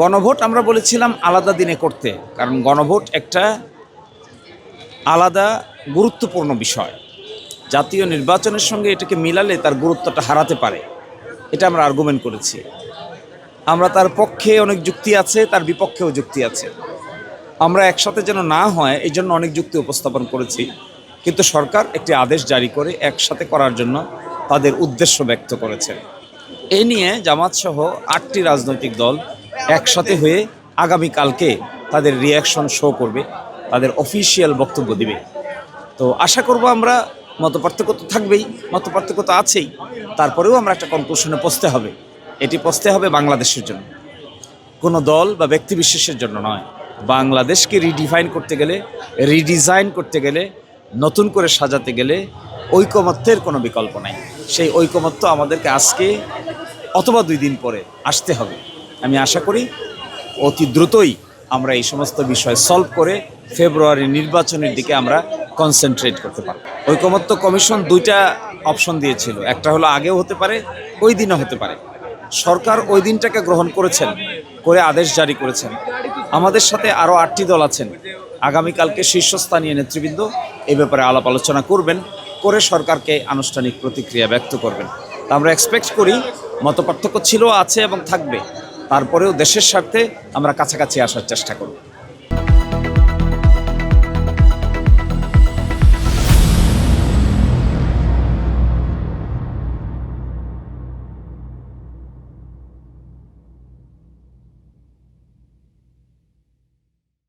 গণভোট আমরা বলেছিলাম আলাদা দিনে করতে, কারণ গণভোট একটা আলাদা গুরুত্বপূর্ণ বিষয়। জাতীয় নির্বাচনের সঙ্গে এটাকে মিলালে তার গুরুত্বটা হারাতে পারে, এটা আমরা আর্গুমেন্ট করেছি। আমরা তার পক্ষে অনেক যুক্তি আছে, তার বিপক্ষেও যুক্তি আছে। আমরা একসাথে যেন না হয় এই জন্য অনেক যুক্তি উপস্থাপন করেছি। কিন্তু সরকার একটি আদেশ জারি করে একসাথে করার জন্য তাদের উদ্দেশ্য ব্যক্ত করেছে এ নিয়ে জামাত সহ আটটি রাজনৈতিক দল একসাথে হয়ে আগামীকালকে তাদের রিয়াকশন শো করবে, তাদের অফিসিয়াল বক্তব্য দিবে। তো আশা করব আমরা মতপার্থক্য তো থাকবেই, মতপার্থক্য তো আছেই। তারপরেও আমরা একটা কনক্লুশনে পৌঁছতে হবে। এটি পৌঁছতে হবে বাংলাদেশের জন্য। কোনো দল বা ব্যক্তি বিশেষের জন্য নয়। বাংলাদেশকে রিডিফাইন করতে গেলে রিডিজাইন করতে গেলে, নতুন করে সাজাতে গেলে ঐকমত্যের কোনো বিকল্প নাই। সেই ঐকমত্য আমাদেরকে আজকে অথবা দুই দিন পরে আসতে হবে। আমি আশা করি অতি দ্রুতই আমরা এই সমস্ত বিষয় সলভ করে ফেব্রুয়ারি নির্বাচনের দিকে আমরা কনসেন্ট্রেট করতে পারব। ঐকমত্য কমিশন দুইটা অপশন দিয়েছিল। একটা হলো আগেও হতে পারে, ওই দিনও হতে পারে। সরকার ওই দিনটাকে গ্রহণ করেছেন, করে আদেশ জারি করেছেন। আমাদের সাথে আরও আটটি দল আছেন। আগামীকালকে শীর্ষস্থানীয় নেতৃবৃন্দ এই ব্যাপারে আলাপ আলোচনা করবেন, করে সরকারকে আনুষ্ঠানিক প্রতিক্রিয়া ব্যক্ত করবেন। আমরা এক্সপেক্ট করি মতপার্থক্য ছিল আছে এবং থাকবে। তারপরেও দেশের স্বার্থে আমরা কাছাকাছি আসার চেষ্টা করব।